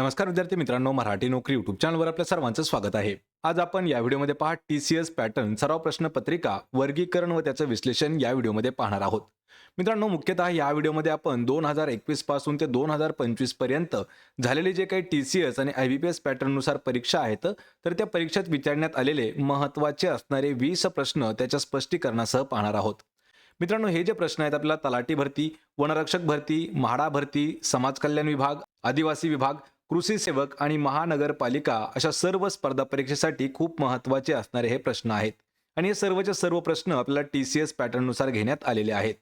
नमस्कार विद्यार्थी मित्रांनो मराठी नोकरी युट्यूब चॅनलवर आपल्या सर्वांचं स्वागत आहे. आज आपण या व्हिडिओमध्ये पहा टी सी एस पॅटर्न सराव प्रश्नपत्रिका वर्गीकरण व त्याचं विश्लेषण या व्हिडिओमध्ये पाहणार आहोत. मित्रांनो मुख्यतः या व्हिडिओमध्ये आपण दोन हजार एकवीसपासून ते दोन हजार पंचवीसपर्यंत झालेले जे काही टी सी एस आणि आय बी पी एस पॅटर्ननुसार परीक्षा आहेत तर त्या परीक्षेत विचारण्यात आलेले महत्त्वाचे असणारे वीस प्रश्न त्याच्या स्पष्टीकरणासह पाहणार आहोत. मित्रांनो हे जे प्रश्न आहेत आपल्याला तलाठी भरती वनरक्षक भरती म्हाडा भरती समाज कल्याण विभाग आदिवासी विभाग कृषी सेवक आणि महानगरपालिका अशा सर्व स्पर्धा परीक्षेसाठी खूप महत्त्वाचे असणारे हे प्रश्न आहेत. आणि हे सर्वचे सर्व प्रश्न आपल्याला टी सी एस पॅटर्ननुसार घेण्यात आलेले आहेत.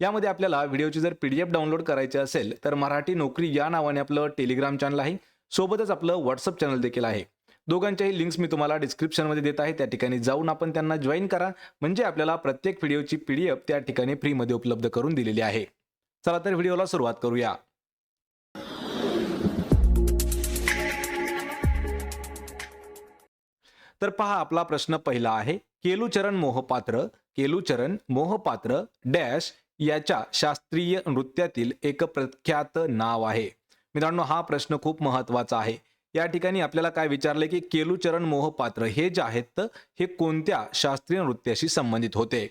यामध्ये आपल्याला व्हिडिओची जर पी डी एफ डाउनलोड करायची असेल तर मराठी नोकरी या नावाने आपलं टेलिग्राम चॅनल आहे. सोबतच आपलं व्हॉट्सअप चॅनल देखील आहे. दोघांच्याही लिंक्स मी तुम्हाला डिस्क्रिप्शनमध्ये देत आहे. त्या ठिकाणी जाऊन आपण त्यांना जॉईन करा. म्हणजे आपल्याला प्रत्येक व्हिडिओची पी डी एफ त्या ठिकाणी फ्रीमध्ये उपलब्ध करून दिलेली आहे. चला तर व्हिडिओला सुरुवात करूया. तर पहा आपला प्रश्न पहिला आहे केलुचरण मोहपात्र केलुचरण मोहपात्र डॅश याच्या शास्त्रीय नृत्यातील एक प्रख्यात नाव आहे. मित्रांनो हा प्रश्न खूप महत्त्वाचा आहे. या ठिकाणी आपल्याला काय विचारले की केलुचरण मोहपात्र हे जे आहेत हे कोणत्या शास्त्रीय नृत्याशी संबंधित होते?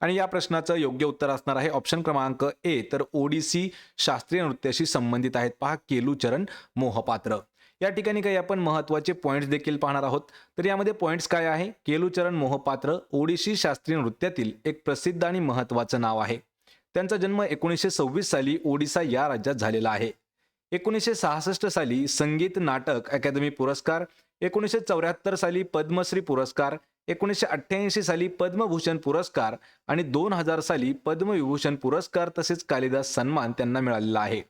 आणि या प्रश्नाचं योग्य उत्तर असणार आहे. ऑप्शन क्रमांक ए तर ओडिसी शास्त्रीय नृत्याशी संबंधित आहेत. पहा केलुचरण मोहपात्र. या ठिकाणी काही आपण महत्त्वाचे पॉईंट्स देखील पाहणार आहोत. तर यामध्ये पॉईंट्स काय आहे? केलुचरण मोहपात्र ओडिशी शास्त्रीय नृत्यातील एक प्रसिद्ध आणि महत्वाचं नाव आहे. त्यांचा जन्म एकोणीसशे सव्वीस साली ओडिसा या राज्यात झालेला आहे. एकोणीसशे सहासष्ट साली संगीत नाटक अकादमी पुरस्कार एकोणीसशे चौऱ्याहत्तर साली पद्मश्री पुरस्कार एकोणीसशे अठ्ठ्याऐंशी साली पद्मभूषण पुरस्कार आणि दोन हजार साली पद्मविभूषण पुरस्कार तसेच कालिदास सन्मान त्यांना मिळालेला आहे.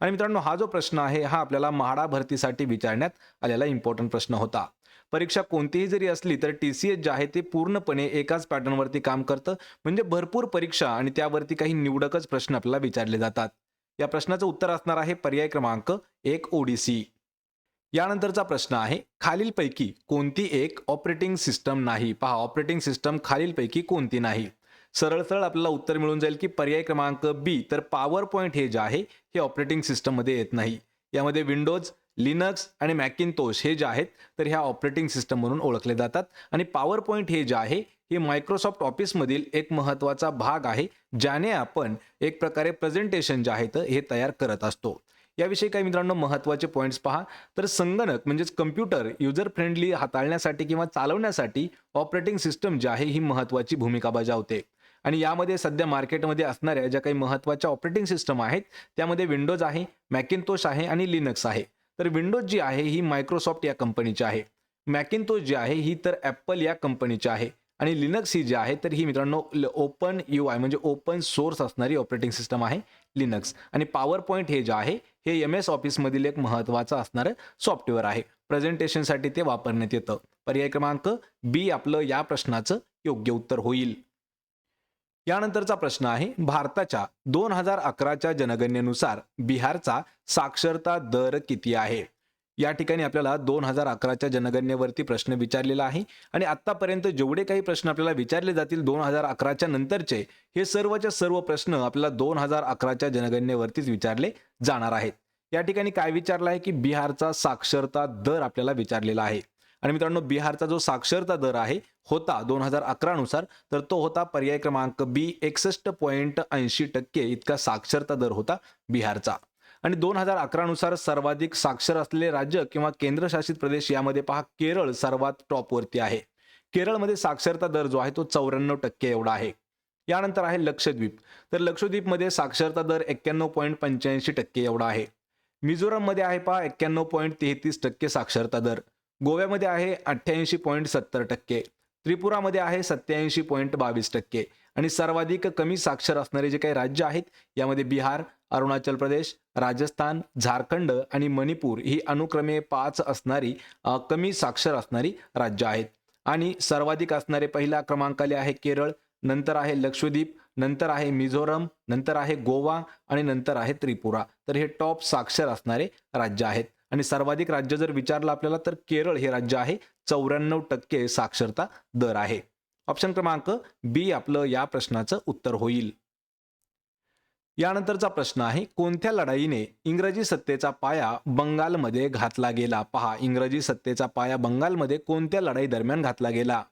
आणि मित्रांनो हा जो प्रश्न आहे हा आपल्याला म्हाडा भरतीसाठी विचारण्यात आलेला इम्पॉर्टंट प्रश्न होता. परीक्षा कोणतीही जरी असली तर टी सी एस जे आहे ते पूर्णपणे एकाच पॅटर्नवरती काम करतं. म्हणजे भरपूर परीक्षा आणि त्यावरती काही निवडकच प्रश्न आपल्याला विचारले जातात. या प्रश्नाचं उत्तर असणार आहे पर्याय क्रमांक एक ओडीसी यानंतरचा प्रश्न आहे खालीलपैकी कोणती एक ऑपरेटिंग सिस्टम नाही? पहा ऑपरेटिंग सिस्टम खालीलपैकी कोणती नाही? सरळ सरळ आपल्याला उत्तर मिळून जाईल की पर्याय क्रमांक बी तर पॉवर पॉईंट हे जे आहे हे ऑपरेटिंग सिस्टममध्ये येत नाही. यामध्ये विंडोज लिनक्स आणि मॅकिनतोश हे जे आहेत तर ह्या ऑपरेटिंग सिस्टम म्हणून ओळखले जातात. आणि पॉवर पॉईंट हे जे आहे हे मायक्रोसॉफ्ट ऑफिसमधील एक महत्त्वाचा भाग आहे ज्याने आपण एक प्रकारे प्रेझेंटेशन जे आहेत हे तयार करत असतो. याविषयी काही मित्रांनो महत्त्वाचे पॉईंट्स पहा. तर संगणक म्हणजेच कम्प्युटर युजर फ्रेंडली हाताळण्यासाठी किंवा चालवण्यासाठी ऑपरेटिंग सिस्टम जी आहे ही महत्त्वाची भूमिका बजावते. आणि यामध्ये सध्या मार्केटमध्ये असणाऱ्या ज्या काही महत्त्वाच्या ऑपरेटिंग सिस्टम आहेत त्यामध्ये विंडोज आहे मॅकिनतोश आहे आणि लिनक्स आहे. तर विंडोज जी आहे ही मायक्रोसॉफ्ट या कंपनीची आहे. मॅकिनतोश जी आहे ही तर ॲपल या कंपनीची आहे. आणि लिनक्स ही जी आहे तर ही मित्रांनो ओपन यू आय म्हणजे ओपन सोर्स असणारी ऑपरेटिंग सिस्टम आहे लिनक्स. आणि पॉवर पॉईंट हे जे आहे हे एम एस ऑफिसमधील एक महत्त्वाचं असणारं सॉफ्टवेअर आहे. प्रेझेंटेशनसाठी ते वापरण्यात येतं. पर्याय क्रमांक बी आपलं या प्रश्नाचं योग्य उत्तर होईल. यानंतरचा प्रश्न आहे भारताच्या दोन हजार अकराच्या जनगणनेनुसार बिहारचा साक्षरता दर किती आहे? या ठिकाणी आपल्याला दोन हजार अकराच्या जनगणनेवरती प्रश्न विचारलेला आहे आणि आत्तापर्यंत जेवढे काही प्रश्न आपल्याला विचारले जातील दोन हजार अकराच्या नंतरचे हे सर्वच्या सर्व प्रश्न आपल्याला दोन हजार अकराच्या जनगणनेवरतीच विचारले जाणार आहेत. या ठिकाणी काय विचारलं आहे की बिहारचा साक्षरता दर आपल्याला विचारलेला आहे? आणि मित्रांनो बिहारचा जो साक्षरता दर आहे होता दोन हजार अकरानुसार तर तो होता पर्याय क्रमांक बी एकसष्ट पॉईंट ऐंशी टक्के इतका साक्षरता दर होता बिहारचा. आणि दोन हजार अकरानुसार सर्वाधिक साक्षर असलेले राज्य किंवा केंद्रशासित प्रदेश यामध्ये पहा केरळ सर्वात टॉपवरती आहे. केरळमध्ये साक्षरता दर जो आहे तो चौऱ्याण्णव टक्के एवढा आहे. यानंतर आहे लक्षद्वीप. तर लक्षद्वीपमध्ये साक्षरता दर एक्क्याण्णव पॉईंट पंच्याऐंशी टक्के एवढा आहे. मिझोरममध्ये आहे पहा एक्क्याण्णव पॉईंट तेहतीस टक्के साक्षरता दर. गोव्यामध्ये आहे अठ्ठ्याऐंशी पॉईंट सत्तर टक्के त्रिपुरामध्ये आहे सत्याऐंशी पॉईंट बावीस टक्के आणि सर्वाधिक कमी साक्षर असणारे जे काही राज्य आहेत यामध्ये बिहार अरुणाचल प्रदेश राजस्थान झारखंड आणि मणिपूर ही अनुक्रमे पाच असणारी कमी साक्षर असणारी राज्य आहेत. आणि सर्वाधिक असणारे पहिल्या क्रमांकाले आहे केरळ नंतर आहे लक्षद्वीप नंतर आहे मिझोरम नंतर आहे गोवा आणि नंतर आहे त्रिपुरा. तर हे टॉप साक्षर असणारे राज्य आहेत. आणि सर्वाधिक राज्य जर विचारलं आपल्याला तर केरळ हे राज्य आहे. चौऱ्याण्णव टक्के साक्षरता दर आहे. ऑप्शन क्रमांक बी आपलं या प्रश्नाचं उत्तर होईल. यानंतरचा प्रश्न आहे कोणत्या लढाईने इंग्रजी सत्तेचा पाया बंगालमध्ये घातला गेला? पहा इंग्रजी सत्तेचा पाया बंगालमध्ये कोणत्या लढाई दरम्यान घातला गेला?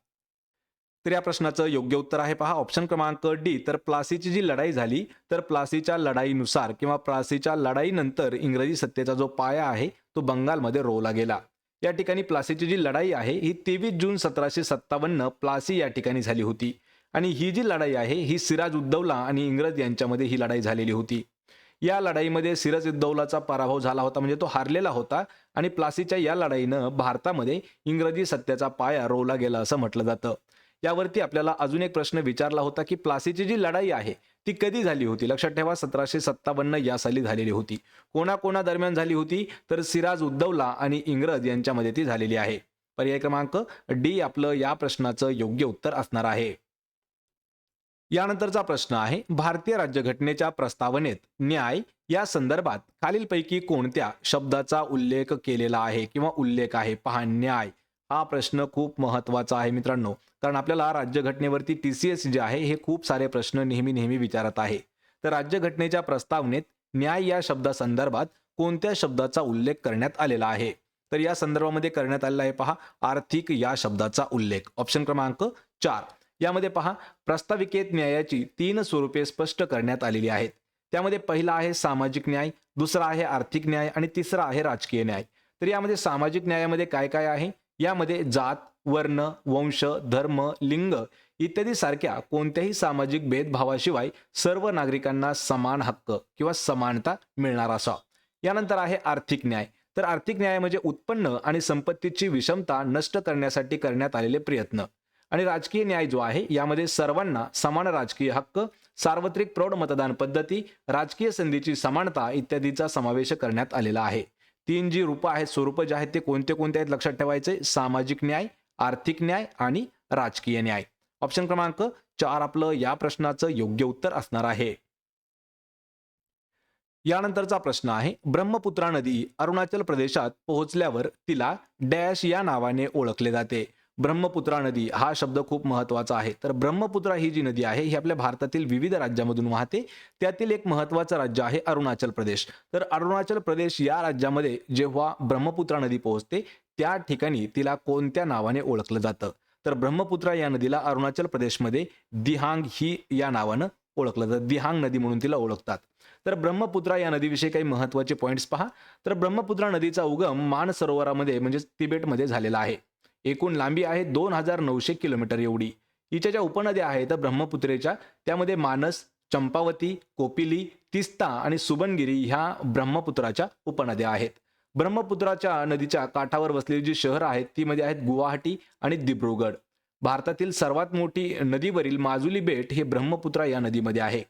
तर या प्रश्नाचं योग्य उत्तर आहे पहा. ऑप्शन क्रमांक डी तर प्लासीची जी लढाई झाली तर प्लासीच्या लढाईनुसार किंवा प्लासीच्या लढाईनंतर इंग्रजी सत्तेचा जो पाया आहे तो बंगालमध्ये रोवला गेला. या ठिकाणी प्लासीची जी लढाई आहे ही तेवीस जून सतराशे सत्तावन्न प्लासी या ठिकाणी झाली होती. आणि ही जी लढाई आहे ही सिराज उद्दौला आणि इंग्रज यांच्यामध्ये ही लढाई झालेली होती. या लढाईमध्ये सिराज उद्दौलाचा पराभव झाला होता म्हणजे तो हारलेला होता आणि प्लासीच्या या लढाईनं भारतामध्ये इंग्रजी सत्याचा पाया रोवला गेला असं म्हटलं जातं. यावरती आपल्याला अजून एक प्रश्न विचारला होता की प्लासीची जी लढाई आहे ती कधी झाली होती? लक्षात ठेवा सतराशे सत्तावन्न या साली झालेली होती. कोणाकोणा दरम्यान झाली होती? तर सिराज उद्धवला आणि इंग्रज यांच्यामध्ये ती झालेली आहे. पर्याय क्रमांक डी आपलं या प्रश्नाचं योग्य उत्तर असणार आहे. यानंतरचा प्रश्न आहे भारतीय राज्यघटनेच्या प्रस्तावनेत न्याय या संदर्भात खालीलपैकी कोणत्या शब्दाचा उल्लेख केलेला आहे किंवा उल्लेख आहे? पहा न्याय. हा प्रश्न खूप महत्त्वाचा आहे मित्रांनो. कारण आपल्याला राज्यघटनेवरती टी सी एस जे आहे हे खूप सारे प्रश्न नेहमी नेहमी विचारत आहे. तर राज्यघटनेच्या प्रस्तावनेत न्याय या शब्दासंदर्भात कोणत्या शब्दाचा उल्लेख करण्यात आलेला आहे? तर या संदर्भामध्ये करण्यात आलेला आहे पहा आर्थिक या शब्दाचा उल्लेख. ऑप्शन क्रमांक चार. यामध्ये पहा प्रस्ताविकेत न्यायाची तीन स्वरूपे स्पष्ट करण्यात आलेली आहेत. त्यामध्ये पहिला आहे सामाजिक न्याय दुसरा आहे आर्थिक न्याय आणि तिसरा आहे राजकीय न्याय. तर यामध्ये सामाजिक न्यायामध्ये काय काय आहे? यामध्ये जात वर्ण वंश धर्म लिंग इत्यादी सारख्या कोणत्याही सामाजिक भेदभावाशिवाय सर्व नागरिकांना समान हक्क किंवा समानता मिळणार असा. यानंतर आहे आर्थिक न्याय. तर आर्थिक न्याय म्हणजे उत्पन्न आणि संपत्तीची विषमता नष्ट करण्यासाठी करण्यात आलेले प्रयत्न. आणि राजकीय न्याय जो आहे यामध्ये सर्वांना समान राजकीय हक्क सार्वत्रिक प्रौढ मतदान पद्धती राजकीय संधीची समानता इत्यादीचा समावेश करण्यात आलेला आहे. तीन जी रूपं आहेत स्वरूप जे आहेत ते कोणते कोणते आहेत लक्षात ठेवायचे सामाजिक न्याय आर्थिक न्याय आणि राजकीय न्याय. ऑप्शन क्रमांक चार आपलं या प्रश्नाचं योग्य उत्तर असणार आहे. यानंतरचा प्रश्न आहे ब्रह्मपुत्रा नदी अरुणाचल प्रदेशात पोहोचल्यावर तिला डॅश या नावाने ओळखले जाते. ब्रह्मपुत्रा नदी हा शब्द खूप महत्त्वाचा आहे. तर ब्रह्मपुत्रा ही जी नदी आहे ही आपल्या भारतातील विविध राज्यामधून वाहते. त्यातील एक महत्वाचं राज्य आहे अरुणाचल प्रदेश. तर अरुणाचल प्रदेश या राज्यामध्ये जेव्हा ब्रह्मपुत्रा नदी पोहोचते त्या ठिकाणी तिला कोणत्या नावाने ओळखलं जातं? तर ब्रह्मपुत्रा या नदीला अरुणाचल प्रदेशमध्ये दिहांग ही या नावानं ओळखलं जातं. दिहांग नदी म्हणून तिला ओळखतात. तर ब्रह्मपुत्रा या नदीविषयी काही महत्त्वाचे पॉईंट्स पहा. तर ब्रह्मपुत्रा नदीचा उगम मान सरोवरामध्ये म्हणजे तिबेटमध्ये झालेला आहे. एकूण लांबी आहे दोन हजार नऊशे किलोमीटर एवढी. हिच्या ज्या उपनद्या आहेत ब्रह्मपुत्रेच्या त्यामध्ये मानस चंपावती कोपिली तिस्ता आणि सुबनगिरी ह्या ब्रह्मपुत्राच्या उपनद्या आहेत. ब्रह्मपुत्राच्या नदीच्या काठावर वसलेली जी शहरं आहेत ती मध्ये आहेत गुवाहाटी आणि दिब्रुगड. भारतातील सर्वात मोठी नदीवरील माजुली बेट हे ब्रह्मपुत्रा या नदीमध्ये आहे.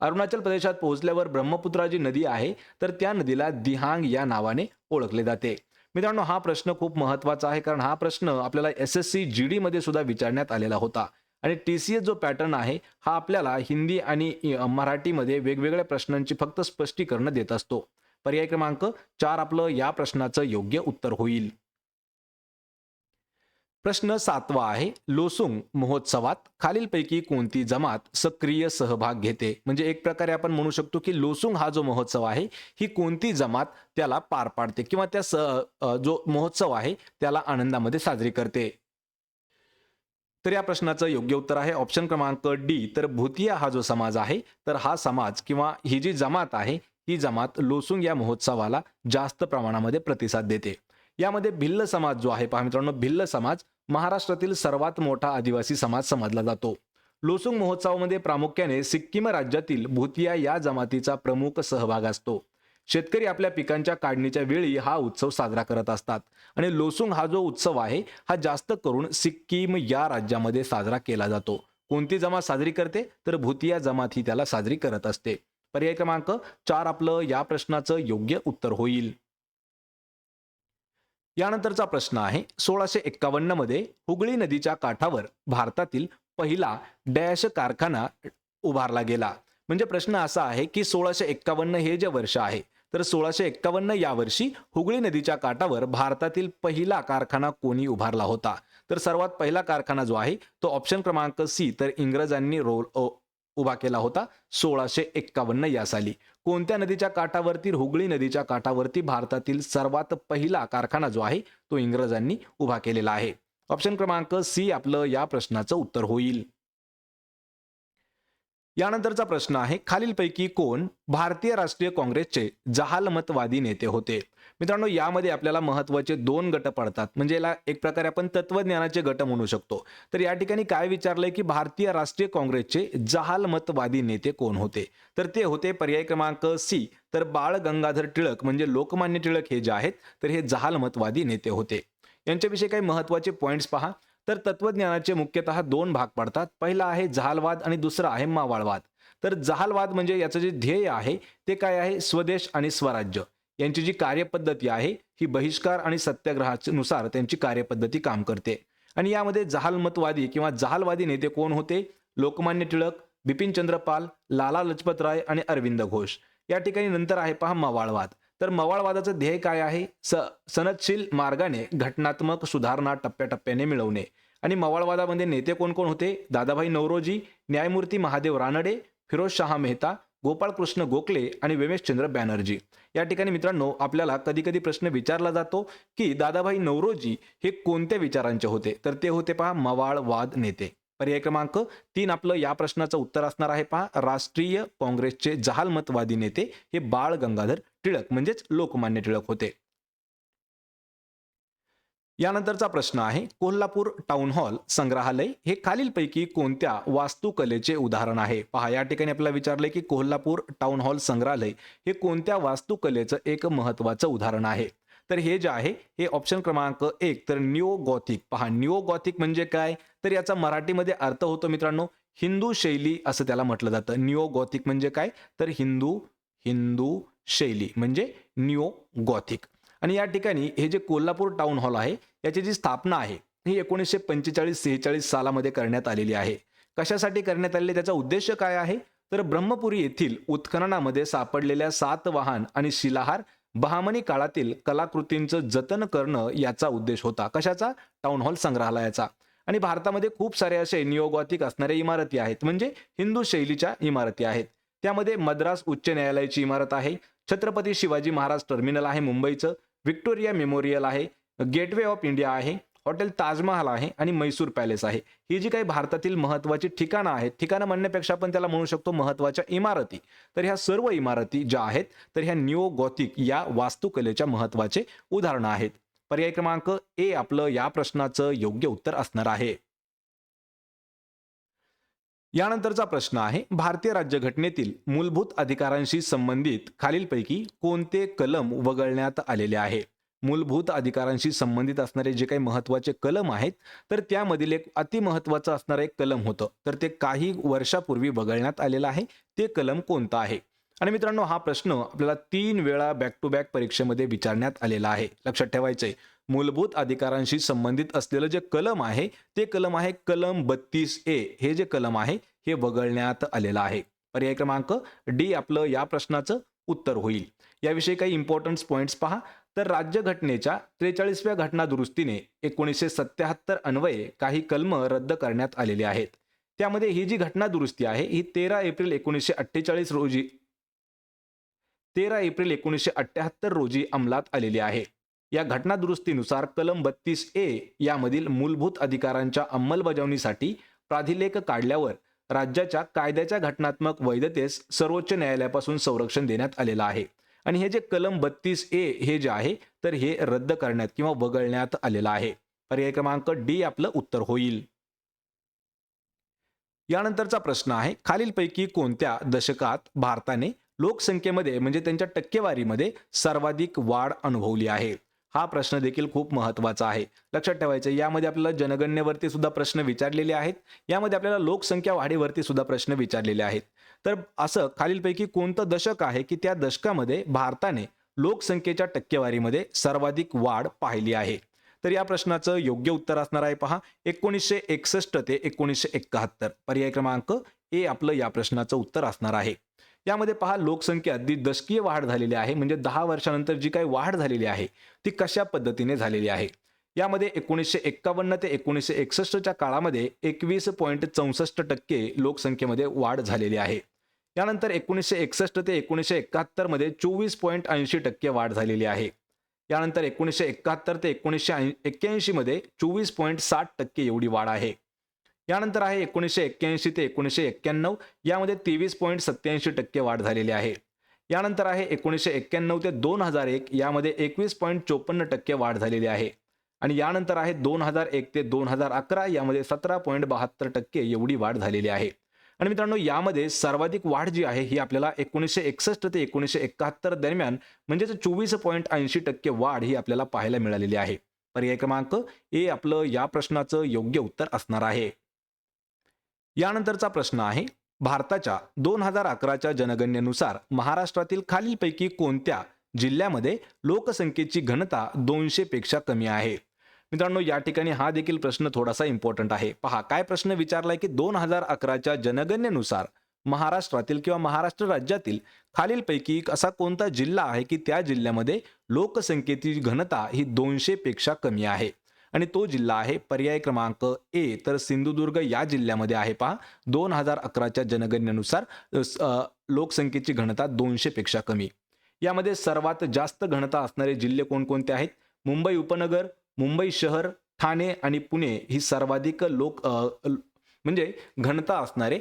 अरुणाचल प्रदेशात पोहोचल्यावर ब्रह्मपुत्रा जी नदी आहे तर त्या नदीला दिहांग या नावाने ओळखले जाते. मित्रांनो हा प्रश्न खूप महत्त्वाचा आहे कारण हा प्रश्न आपल्याला S S C G D मध्ये सुद्धा विचारण्यात आलेला होता. आणि टी सी एस जो पॅटर्न आहे हा आपल्याला हिंदी आणि मराठीमध्ये वेगवेगळ्या प्रश्नांची फक्त स्पष्टीकरण देत असतो. पर्याय क्रमांक चार आपलं या प्रश्नाचं योग्य उत्तर होईल. प्रश्न सातवा आहे. लोसुंग महोत्सवात खालीलपैकी कोणती जमात सक्रिय सहभाग घेते? म्हणजे एक प्रकारे आपण म्हणू शकतो की लोसुंग हा जो महोत्सव आहे ही कोणती जमात त्याला पार पाडते किंवा त्या जो महोत्सव आहे त्याला आनंदामध्ये साजरी करते? तर या प्रश्नाचं योग्य उत्तर आहे. ऑप्शन क्रमांक डी. तर भूतिया हा जो समाज आहे तर हा समाज किंवा ही जी जमात आहे ही जमात लोसुंग या महोत्सवाला जास्त प्रमाणामध्ये प्रतिसाद देते. यामध्ये भिल्ल समाज जो आहे पहा मित्रांनो भिल्ल समाज महाराष्ट्रातील सर्वात मोठा आदिवासी समाज समजला जातो. लोसुंग महोत्सवामध्ये प्रामुख्याने सिक्कीम राज्यातील भूतिया या जमातीचा प्रमुख सहभाग असतो. शेतकरी आपल्या पिकांच्या काढणीच्या वेळी हा उत्सव साजरा करत असतात आणि लोसुंग हा जो उत्सव आहे हा जास्त करून सिक्कीम या राज्यामध्ये साजरा केला जातो. कोणती जमात साजरी करते? तर भूतिया जमात ही त्याला साजरी करत असते. पर्याय क्रमांक चार आपलं या प्रश्नाचं योग्य उत्तर होईल. यानंतरचा प्रश्न आहे सोळाशे एक्कावन्नमध्ये हुगळी नदीच्या काठावर भारतातील पहिला डॅश कारखाना उभारला गेला. म्हणजे प्रश्न असा आहे की सोळाशे एक्कावन्न हे जे वर्ष आहे तर सोळाशे एक्कावन्न या वर्षी हुगळी नदीच्या काठावर भारतातील पहिला कारखाना कोणी उभारला होता? तर सर्वात पहिला कारखाना जो आहे तो ऑप्शन क्रमांक सी तर इंग्रजांनी रोल उभा केला होता सोळाशे एक्कावन्न या साली. कोणत्या नदीच्या काठावरती? हुगळी नदीच्या काठावरती भारतातील सर्वात पहिला कारखाना जो आहे तो इंग्रजांनी उभा केलेला आहे. ऑप्शन क्रमांक सी आपलं या प्रश्नाचं उत्तर होईल. यानंतरचा प्रश्न आहे खालीलपैकी कोण भारतीय राष्ट्रीय काँग्रेसचे जहालमतवादी नेते होते? मित्रांनो यामध्ये आपल्याला महत्त्वाचे दोन गट पडतात. म्हणजे याला एक प्रकारे आपण तत्वज्ञानाचे गट म्हणू शकतो. तर या ठिकाणी काय विचारलंय की भारतीय राष्ट्रीय काँग्रेसचे जहालमतवादी नेते कोण होते? तर ते होते पर्याय क्रमांक सी. तर बाळ गंगाधर टिळक म्हणजे लोकमान्य टिळक हे जे आहेत तर हे जहालमतवादी नेते होते. यांच्याविषयी काही महत्त्वाचे पॉईंट्स पहा. तर तत्वज्ञानाचे मुख्यतः दोन भाग पडतात. पहिला आहे जहालवाद आणि दुसरा आहे मावाळवाद. तर जहालवाद म्हणजे याचं जे ध्येय आहे ते काय आहे? स्वदेश आणि स्वराज्य. यांची जी कार्यपद्धती आहे ही बहिष्कार आणि सत्याग्रहानुसार त्यांची कार्यपद्धती काम करते. आणि यामध्ये जहालमतवादी किंवा जहालवादी नेते कोण होते? लोकमान्य टिळक बिपिनचंद्र पाल लाला लजपत राय आणि अरविंद घोष. या ठिकाणी नंतर आहे पहा मवाळवाद. तर मवाळवादाचं ध्येय काय आहे? स सनदशील मार्गाने घटनात्मक सुधारणा टप्प्याटप्प्याने मिळवणे. आणि मवाळवादामध्ये नेते कोण कोण होते? दादाभाई नवरोजी न्यायमूर्ती महादेव रानडे फिरोज शहा मेहता गोपाळकृष्ण गोखले आणि वेमेशचंद्र बॅनर्जी. या ठिकाणी मित्रांनो आपल्याला कधी कधी प्रश्न विचारला जातो की दादाभाई नवरोजी हे कोणत्या विचारांचे होते? तर ते होते पहा मवाळवाद नेते. पर्याय क्रमांक तीन आपलं या प्रश्नाचं उत्तर असणार आहे पहा. राष्ट्रीय काँग्रेसचे जहालमतवादी नेते हे बाळ गंगाधर टिळक म्हणजेच लोकमान्य टिळक होते. यानंतरचा प्रश्न आहे कोल्हापूर टाउन हॉल संग्रहालय हे खालीलपैकी कोणत्या वास्तुकलेचे उदाहरण आहे? पहा या ठिकाणी आपल्याला विचारले की कोल्हापूर टाउन हॉल संग्रहालय हे कोणत्या वास्तुकलेचं एक महत्वाचं उदाहरण आहे? तर हे जे आहे हे ऑप्शन क्रमांक एक तर न्यू गॉथिक पहा न्यू गॉथिक म्हणजे काय? तर याचा मराठीमध्ये अर्थ होतो मित्रांनो हिंदू शैली असं त्याला म्हटलं जातं. न्यू गॉथिक म्हणजे काय? तर हिंदू हिंदू शैली म्हणजे न्यू गॉथिक आणि या ठिकाणी हे जे कोल्हापूर टाउन हॉल आहे याची जी स्थापना आहे ही एकोणीसशे पंचेचाळीस सेहेचाळीस सालामध्ये करण्यात आलेली आहे. कशासाठी करण्यात आलेली त्याचा उद्देश काय आहे? तर ब्रह्मपुरी येथील उत्खननामध्ये सापडलेल्या सात वाहन आणि शिलाहार बहामनी काळातील कलाकृतींचं जतन करणं याचा उद्देश होता. कशाचा? टाउन हॉल संग्रहालयाचा. आणि भारतामध्ये खूप सारे असे नियोगॉतिक असणाऱ्या इमारती आहेत. म्हणजे हिंदू शैलीच्या इमारती आहेत. त्यामध्ये मद्रास उच्च न्यायालयाची इमारत आहे. छत्रपती शिवाजी महाराज टर्मिनल आहे मुंबईचं. व्हिक्टोरिया मेमोरियल आहे गेटवे ऑफ इंडिया आहे हॉटेल ताजमहाल आहे आणि मैसूर पॅलेस आहे. ही जी काही भारतातील महत्त्वाची ठिकाणं आहेत ठिकाणं म्हणण्यापेक्षा आपण त्याला म्हणू शकतो महत्त्वाच्या इमारती. तर ह्या सर्व इमारती ज्या आहेत तर ह्या न्यू गॉथिक या वास्तुकलेच्या महत्त्वाचे उदाहरणं आहेत. पर्याय क्रमांक ए आपलं या प्रश्नाचं योग्य उत्तर असणार आहे. यानंतरचा प्रश्न आहे भारतीय राज्यघटनेतील मूलभूत अधिकारांशी संबंधित खालीलपैकी कोणते कलम वगळण्यात आलेले आहे? मूलभूत अधिकारांशी संबंधित असणारे जे काही महत्त्वाचे कलम आहेत तर त्यामधील एक अतिमहत्वाचं असणारं एक कलम होतं. तर ते काही वर्षापूर्वी वगळण्यात आलेलं आहे. ते कलम कोणतं आहे? आणि मित्रांनो हा प्रश्न आपल्याला तीन वेळा बॅक टू बॅक परीक्षेमध्ये विचारण्यात आलेला आहे. लक्षात ठेवायचंय. मूलभूत अधिकारांशी संबंधित असलेलं जे कलम आहे ते कलम आहे कलम बत्तीस ए. हे जे कलम आहे हे वगळण्यात आलेलं आहे. पर्याय क्रमांक डी आपलं या प्रश्नाचं उत्तर होईल. याविषयी काही इम्पॉर्टन्स पॉईंट्स पहा. तर राज्यघटनेच्या त्रेचाळीसव्या घटना दुरुस्तीने एकोणीसशे सत्याहत्तर अन्वये काही कलम रद्द करण्यात आलेले आहेत. त्यामध्ये ही जी घटना दुरुस्ती आहे ही तेरा एप्रिल एकोणीसशे अठ्ठेचाळीस रोजी तेरा एप्रिल एकोणीसशे अठ्ठ्याहत्तर रोजी अंमलात आलेली आहे. या घटनादुरुस्तीनुसार कलम बत्तीस ए यामधील मूलभूत अधिकारांच्या अंमलबजावणीसाठी प्राधिलेख काढल्यावर राज्याच्या कायद्याच्या घटनात्मक वैधतेस सर्वोच्च न्यायालयापासून संरक्षण देण्यात आलेलं आहे. आणि हे जे कलम बत्तीस ए हे जे आहे तर हे रद्द करण्यात किंवा वगळण्यात आलेलं आहे. पर्याय क्रमांक डी आपलं उत्तर होईल. यानंतरचा प्रश्न आहे खालीलपैकी कोणत्या दशकात भारताने लोकसंख्येमध्ये म्हणजे त्यांच्या टक्केवारीमध्ये सर्वाधिक वाढ अनुभवली आहे? हा प्रश्न देखील खूप महत्त्वाचा आहे. लक्षात ठेवायचं यामध्ये आपल्याला जनगणनेवरती सुद्धा प्रश्न विचारलेले आहेत. यामध्ये आपल्याला लोकसंख्या वाढीवरती सुद्धा प्रश्न विचारलेले आहेत. तर असं खालीलपैकी कोणतं दशक आहे की त्या दशकामध्ये भारताने लोकसंख्येच्या टक्केवारीमध्ये सर्वाधिक वाढ पाहिली आहे? तर या प्रश्नाचं योग्य उत्तर असणार आहे पहा. एकोणीसशे एकसष्ट ते एकोणीसशे एकाहत्तर. पर्याय क्रमांक ए आपलं या प्रश्नाचं उत्तर असणार आहे. यामध्ये पहा लोकसंख्या जी दशकीय वाढ झालेली आहे. म्हणजे दहा वर्षानंतर जी काही वाढ झालेली आहे ती कशा पद्धतीने झालेली आहे? यामध्ये एकोणीसशे एक्कावन्न ते एकोणीसशे एकसष्टच्या काळामध्ये एकवीस पॉईंट चौसष्ट टक्के लोकसंख्येमध्ये वाढ झालेली आहे. यानंतर एकोणीसशे एकसष्ट ते एकोणीसशे एकाहत्तरमध्ये चोवीस पॉईंट ऐंशी टक्के वाढ झालेली आहे. यानंतर एकोणीसशे एकाहत्तर ते एकोणीसशे एक्क्याऐंशीमध्ये चोवीस पॉईंट साठ टक्के एवढी वाढ आहे. यानंतर आहे एकोणीसशे एक्क्याऐंशी ते एकोणीसशे एक्क्याण्णव. यामध्ये तेवीस पॉईंट सत्याऐंशी टक्के वाढ झालेली आहे. यानंतर आहे एकोणीसशे एक्क्याण्णव ते दोन हजार एक. यामध्ये एकवीस पॉईंट चोपन्न टक्के वाढ झालेली आहे. आणि यानंतर आहे दोन हजार एक ते दोन हजार अकरा. यामध्ये सतरा पॉईंट बहात्तर टक्के एवढी वाढ झालेली आहे. आणि मित्रांनो यामध्ये सर्वाधिक वाढ जी आहे ही आपल्याला एकोणीसशे एकसष्ट ते एकोणीसशे एकाहत्तर दरम्यान म्हणजेच चोवीस पॉईंट ऐंशी टक्के वाढ ही आपल्याला पाहायला मिळालेली आहे. पर्याय क्रमांक ए आपलं या प्रश्नाचं योग्य उत्तर असणार आहे. यानंतरचा प्रश्न आहे भारताच्या दोन हजार अकराच्या जनगणनेनुसार महाराष्ट्रातील खालीलपैकी कोणत्या जिल्ह्यामध्ये लोकसंख्येची घनता दोनशे पेक्षा कमी आहे? मित्रांनो या ठिकाणी हा देखील प्रश्न थोडासा इम्पॉर्टंट आहे. पहा काय प्रश्न विचारलाय की दोन हजार अकराच्या जनगणनेनुसार महाराष्ट्रातील किंवा महाराष्ट्र राज्यातील खालीलपैकी असा कोणता जिल्हा आहे की त्या जिल्ह्यामध्ये लोकसंख्येची घनता ही दोनशे पेक्षा कमी आहे? आणि तो जिल्हा आहे पर्याय क्रमांक ए. तर सिंधुदुर्ग या जिल्ह्यामध्ये आहे पहा. दोन हजार अकराच्या जनगणनेनुसार लोकसंख्येची घनता दोनशे पेक्षा कमी. यामध्ये सर्वात जास्त घनता असणारे जिल्हे कोणकोणते आहेत? मुंबई उपनगर मुंबई शहर ठाणे आणि पुणे ही सर्वाधिक लोक म्हणजे घनता असणारे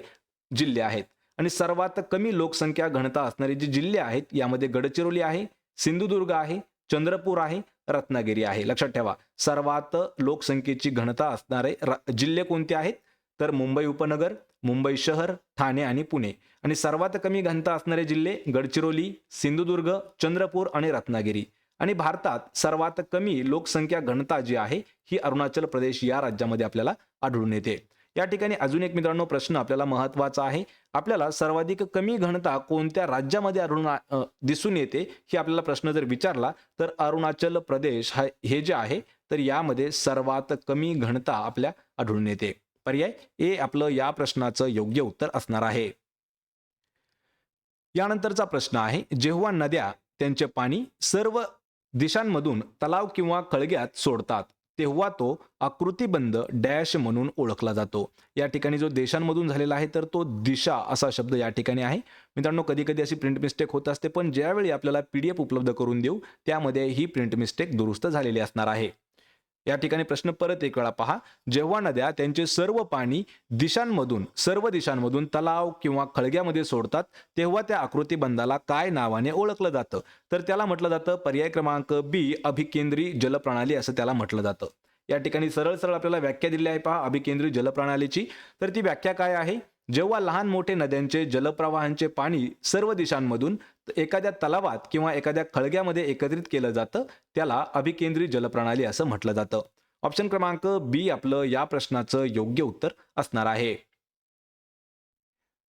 जिल्हे आहेत. आणि सर्वात कमी लोकसंख्या घनता असणारे जे जिल्हे आहेत यामध्ये गडचिरोली आहे सिंधुदुर्ग आहे चंद्रपूर आहे रत्नागिरी आहे. लक्षात ठेवा. सर्वात लोकसंख्येची घनता असणारे जिल्हे कोणते आहेत? तर मुंबई उपनगर मुंबई शहर ठाणे आणि पुणे. आणि सर्वात कमी घनता असणारे जिल्हे गडचिरोली सिंधुदुर्ग चंद्रपूर आणि रत्नागिरी. आणि भारतात सर्वात कमी लोकसंख्या घनता जी आहे ही अरुणाचल प्रदेश या राज्यामध्ये आपल्याला आढळून येते. या ठिकाणी अजून एक मित्रांनो प्रश्न आपल्याला महत्त्वाचा आहे. आपल्याला सर्वाधिक कमी घनता कोणत्या राज्यामध्ये आढळून दिसून येते? हे आपल्याला प्रश्न जर विचारला तर अरुणाचल प्रदेश हा हे जे आहे तर यामध्ये सर्वात कमी घनता आपल्या आढळून येते. पर्याय ए आपलं या प्रश्नाचं योग्य उत्तर असणार आहे. यानंतरचा प्रश्न आहे जेव्हा नद्या त्यांचे पाणी सर्व दिशांमधून तलाव किंवा कळग्यात सोडतात तेव्हा तो आकृतीबंध डॅश म्हणून ओळखला जातो. या ठिकाणी जो देशांमधून झालेला आहे तर तो दिशा असा शब्द या ठिकाणी आहे. मित्रांनो कधी कधी अशी प्रिंट मिस्टेक होत असते पण ज्यावेळी आपल्याला पीडीएफ उपलब्ध करून देऊ त्यामध्ये ही प्रिंट मिस्टेक दुरुस्त झालेली असणार आहे. या ठिकाणी प्रश्न परत एक वेळा पहा. जेव्हा नद्या त्यांचे सर्व पाणी दिशांमधून सर्व दिशांमधून तलाव किंवा खळग्यामध्ये सोडतात तेव्हा त्या आकृतीबंधाला काय नावाने ओळखलं जातं? तर त्याला म्हटलं जातं पर्याय क्रमांक बी अभिकेंद्री जलप्रणाली असं त्याला म्हटलं जातं. या ठिकाणी सरळ सरळ आपल्याला व्याख्या दिली आहे पहा अभिकेंद्री जलप्रणालीची तर ती व्याख्या काय आहे? जेव्हा लहान मोठे नद्यांचे जलप्रवाहांचे पाणी सर्व दिशांमधून एखाद्या तलावात किंवा एखाद्या खळग्यामध्ये एकत्रित केलं जातं त्याला अभिकेंद्रित जलप्रणाली असं म्हटलं जातं. ऑप्शन क्रमांक बी आपलं या प्रश्नाचं योग्य उत्तर असणार आहे.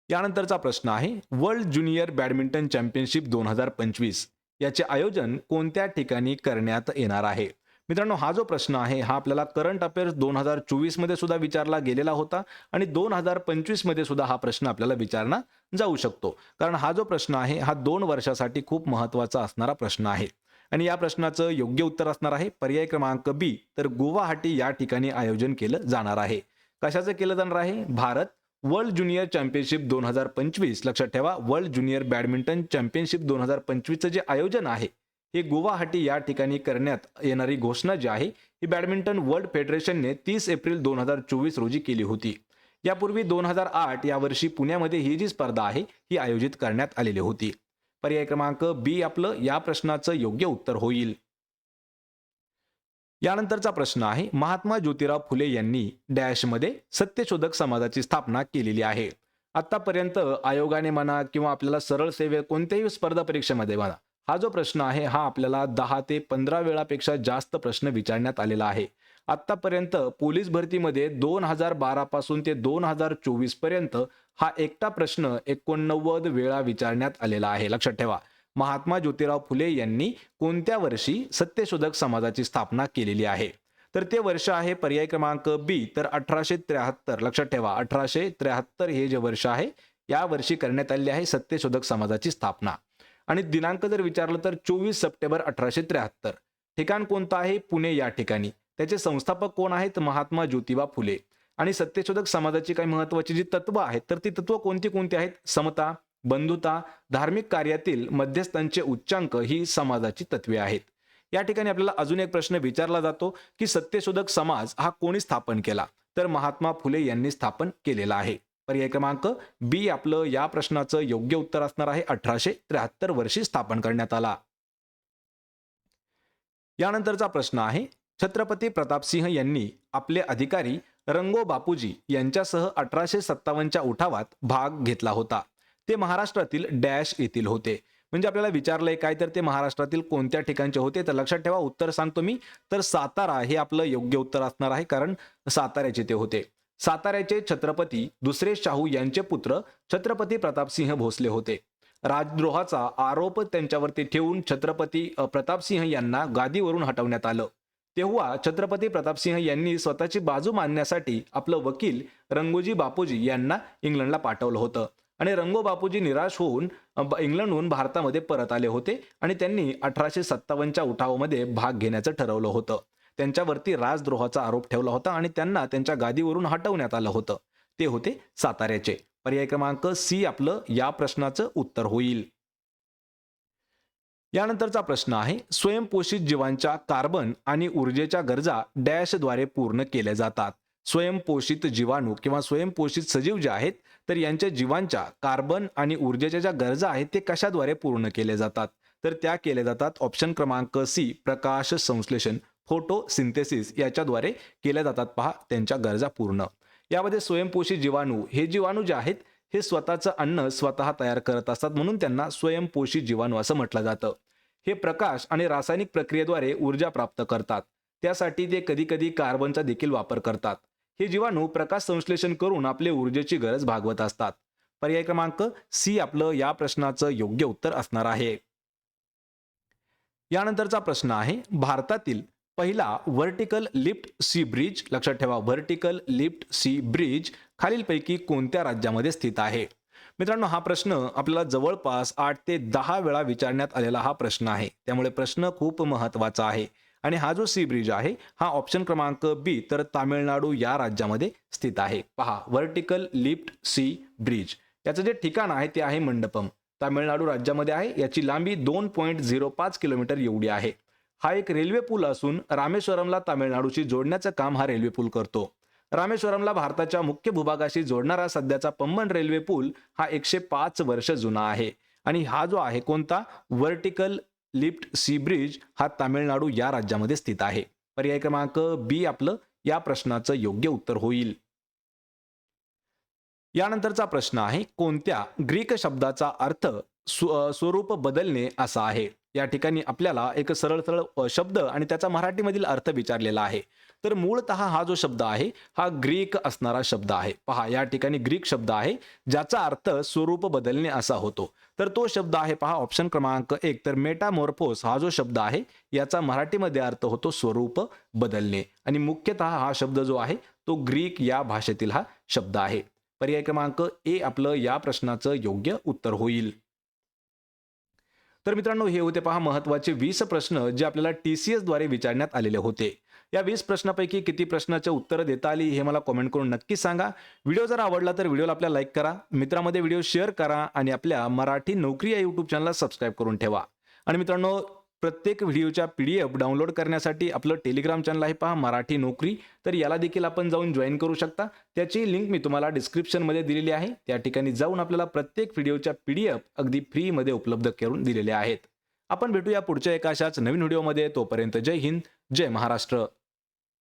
यानंतरचा प्रश्न आहे वर्ल्ड ज्युनियर बॅडमिंटन चॅम्पियनशिप दोन हजार पंचवीस याचे आयोजन कोणत्या ठिकाणी करण्यात येणार आहे? मित्रांनो हा जो प्रश्न आहे हा आपल्याला करंट अफेअर्स दोन हजार चोवीसमध्ये सुद्धा विचारला गेलेला होता आणि दोन हजार पंचवीसमध्ये सुद्धा हा प्रश्न आपल्याला विचारला जाऊ शकतो. कारण हा जो प्रश्न आहे हा दोन वर्षासाठी खूप महत्त्वाचा असणारा प्रश्न आहे. आणि या प्रश्नाचं योग्य उत्तर असणार आहे. पर्याय क्रमांक बी तर गुवाहाटी या ठिकाणी आयोजन केलं जाणार आहे. कशाचं केलं जाणार आहे? भारत वर्ल्ड ज्युनियर चॅम्पियनशिप दोन हजार पंचवीस. लक्षात ठेवा वर्ल्ड ज्युनियर बॅडमिंटन चॅम्पियनशिप दोन हजार पंचवीसचं जे आयोजन आहे ही गुवाहाटी या ठिकाणी करण्यात येणारी घोषणा जी आहे ही बॅडमिंटन वर्ल्ड फेडरेशनने तीस एप्रिल दोन हजार चोवीस रोजी केली होती. यापूर्वी दोन हजार आठ या वर्षी पुण्यामध्ये ही जी स्पर्धा आहे ही आयोजित करण्यात आलेली होती. पर्याय क्रमांक बी आपलं या प्रश्नाचं योग्य उत्तर होईल. यानंतरचा प्रश्न आहे महात्मा ज्योतिराव फुले यांनी डॅशमध्ये सत्यशोधक समाजाची स्थापना केलेली आहे. आतापर्यंत आयोगाने म्हणा किंवा आपल्याला सरळ सेवे कोणत्याही स्पर्धा परीक्षेमध्ये म्हणा हा जो प्रश्न आहे हा आपल्याला दहा ते पंधरा वेळापेक्षा जास्त प्रश्न विचारण्यात आलेला आहे. आत्तापर्यंत पोलीस भरतीमध्ये दोन हजार बारा पासून ते दोन हजार चोवीसपर्यंत हा एकटा प्रश्न एकोणनव्वद वेळा विचारण्यात आलेला आहे. लक्षात ठेवा महात्मा ज्योतिराव फुले यांनी कोणत्या वर्षी सत्यशोधक समाजाची स्थापना केलेली आहे? तर ते वर्ष आहे पर्याय क्रमांक बी तर अठराशे त्र्याहत्तर. लक्षात ठेवा अठराशे त्र्याहत्तर हे जे वर्ष आहे या वर्षी करण्यात आलेली आहे सत्यशोधक समाजाची स्थापना. आणि दिनांक जर विचारलं तर चोवीस सप्टेंबर अठराशे त्र्याहत्तर. ठिकाण कोणतं आहे? पुणे या ठिकाणी. त्याचे संस्थापक कोण आहेत? महात्मा ज्योतिबा फुले. आणि सत्यशोधक समाजाची काही महत्वाची जी तत्व आहेत तर ती तत्व कोणती कोणती आहेत? समता बंधुता धार्मिक कार्यातील मध्यस्थांचे उच्चांक ही समाजाची तत्वे आहेत. या ठिकाणी आपल्याला अजून एक प्रश्न विचारला जातो की सत्यशोधक समाज हा कोणी स्थापन केला? तर महात्मा फुले यांनी स्थापन केलेला आहे. पर्याय क्रमांक बी आपलं या प्रश्नाचं योग्य उत्तर असणार आहे अठराशे त्र्याहत्तर वर्षी स्थापन करण्यात आला. यानंतरचा प्रश्न आहे छत्रपती प्रतापसिंह यांनी आपले अधिकारी रंगो बापूजी यांच्यासह अठराशे सत्तावन्नच्या उठावात भाग घेतला होता. ते महाराष्ट्रातील डॅश येथील होते. म्हणजे आपल्याला विचारलंय काय तर ते महाराष्ट्रातील कोणत्या ठिकाणचे होते? तर लक्षात ठेवा उत्तर सांगतो मी. तर सातारा हे आपलं योग्य उत्तर असणार आहे कारण साताऱ्याचे ते होते. साताऱ्याचे छत्रपती दुसरे शाहू यांचे पुत्र छत्रपती प्रतापसिंह भोसले होते. राजद्रोहाचा आरोप त्यांच्यावरती ठेवून छत्रपती प्रतापसिंह यांना गादीवरून हटवण्यात आलं. तेव्हा छत्रपती प्रतापसिंह यांनी स्वतःची बाजू मांडण्यासाठी आपलं वकील रंगोजी बापूजी यांना इंग्लंडला पाठवलं होतं. आणि रंगो बापूजी निराश होऊन इंग्लंडहून भारतामध्ये परत आले होते आणि त्यांनी अठराशे सत्तावन्नच्या उठावामध्ये भाग घेण्याचं ठरवलं होतं. त्यांच्यावरती राजद्रोहाचा आरोप ठेवला होता आणि त्यांना त्यांच्या गादीवरून हटवण्यात आलं होतं. ते होते साताऱ्याचे. पर्याय क्रमांक सी आपलं या प्रश्नाचं उत्तर होईल. यानंतरचा प्रश्न आहे स्वयंपोषित जीवांच्या कार्बन आणि ऊर्जेच्या गरजा डॅशद्वारे पूर्ण केल्या जातात. स्वयंपोषित जीवाणू किंवा स्वयंपोषित सजीव जे आहेत तर यांच्या जीवांच्या कार्बन आणि ऊर्जेच्या ज्या गरजा आहेत ते कशाद्वारे पूर्ण केल्या जातात? तर त्या केल्या जातात ऑप्शन क्रमांक सी प्रकाश संश्लेषण. फोटो सिंथेसिस याच्याद्वारे केल्या जातात. पहा त्यांच्या गरजा पूर्ण. यामध्ये स्वयंपोषी जीवाणू हे जीवाणू जे आहेत हे स्वतःचं अन्न स्वतः तयार करत असतात. म्हणून त्यांना स्वयंपोषी जीवाणू असं म्हटलं जातं. हे प्रकाश आणि रासायनिक प्रक्रियेद्वारे ऊर्जा प्राप्त करतात. त्यासाठी ते कधीकधी कार्बनचा देखील वापर करतात. हे जीवाणू प्रकाश संश्लेषण करून आपले ऊर्जेची गरज भागवत असतात. पर्याय क्रमांक सी आपलं या प्रश्नाचं योग्य उत्तर असणार आहे. यानंतरचा प्रश्न आहे भारतातील पहिला व्हर्टिकल लिफ्ट सी ब्रिज लक्षात ठेवा व्हर्टिकल लिफ्ट सी ब्रिज खालीलपैकी कोणत्या राज्यामध्ये स्थित आहे? मित्रांनो हा प्रश्न आपल्याला जवळपास आठ ते दहा वेळा विचारण्यात आलेला हा प्रश्न आहे. त्यामुळे प्रश्न खूप महत्त्वाचा आहे. आणि हा जो सी ब्रिज आहे हा ऑप्शन क्रमांक बी तर तामिळनाडू या राज्यामध्ये स्थित आहे. पहा व्हर्टिकल लिफ्ट सी ब्रिज याचं जे ठिकाण आहे ते आहे मंडपम. तामिळनाडू राज्यामध्ये आहे. याची लांबी दोन पॉईंट झिरो पाच किलोमीटर एवढी आहे. हा एक रेल्वे पूल असून रामेश्वरमला तामिळनाडूशी जोडण्याचं काम हा रेल्वे पूल करतो. रामेश्वरमला भारताच्या मुख्य भूभागाशी जोडणारा सध्याचा पंबन रेल्वे पूल हा एकशे पाच वर्ष जुना आहे आणि हा जो आहे कोणता? व्हर्टिकल लिफ्ट सी ब्रिज हा तामिळनाडू या राज्यामध्ये स्थित आहे. पर्याय क्रमांक बी आपलं या प्रश्नाचं योग्य उत्तर होईल. यानंतरचा प्रश्न आहे कोणत्या ग्रीक शब्दाचा अर्थ स्वरूप बदलणे असा आहे. या ठिकाणी आपल्याला एक सरळ सरळ शब्द आणि त्याचा मराठीमधील अर्थ विचारलेला आहे. तर मूळतः हा जो शब्द आहे हा ग्रीक असणारा शब्द आहे. पहा या ठिकाणी ग्रीक शब्द आहे ज्याचा अर्थ स्वरूप बदलणे असा होतो. तर तो शब्द आहे पहा ऑप्शन क्रमांक एक. तर मेटामोर्फोस हा जो शब्द आहे याचा मराठीमध्ये अर्थ होतो स्वरूप बदलणे. आणि मुख्यतः हा शब्द जो आहे तो ग्रीक या भाषेतील हा शब्द आहे. पर्याय क्रमांक ए आपलं या प्रश्नाचं योग्य उत्तर होईल. तर मित्रांनो हे होते पहा महत्त्वाचे वीस प्रश्न जे आपल्याला टी सी एसद्वारे विचारण्यात आलेले होते. या वीस प्रश्नापैकी किती प्रश्नाचे उत्तरं देता आली हे मला कॉमेंट करून नक्की सांगा. व्हिडिओ जर आवडला तर व्हिडिओला आपल्या लाईक करा मित्रामध्ये व्हिडिओ शेअर करा आणि आपल्या मराठी नोकरी या यूट्यूब चॅनलला सबस्क्राईब करून ठेवा. आणि मित्रांनो प्रत्येक व्हिडिओच्या पी डी एफ डाउनलोड करण्यासाठी आपलं टेलिग्राम चॅनल आहे पहा मराठी नोकरी. तर याला देखील आपण जाऊन जॉईन करू शकता. त्याची लिंक मी तुम्हाला डिस्क्रिप्शनमध्ये दिलेली आहे. त्या ठिकाणी जाऊन आपल्याला प्रत्येक व्हिडिओच्या पी डी एफ अगदी फ्रीमध्ये उपलब्ध करून दिलेले आहेत. आपण भेटूया पुढच्या एका अशाच नवीन व्हिडिओमध्ये. तोपर्यंत जय हिंद जय महाराष्ट्र.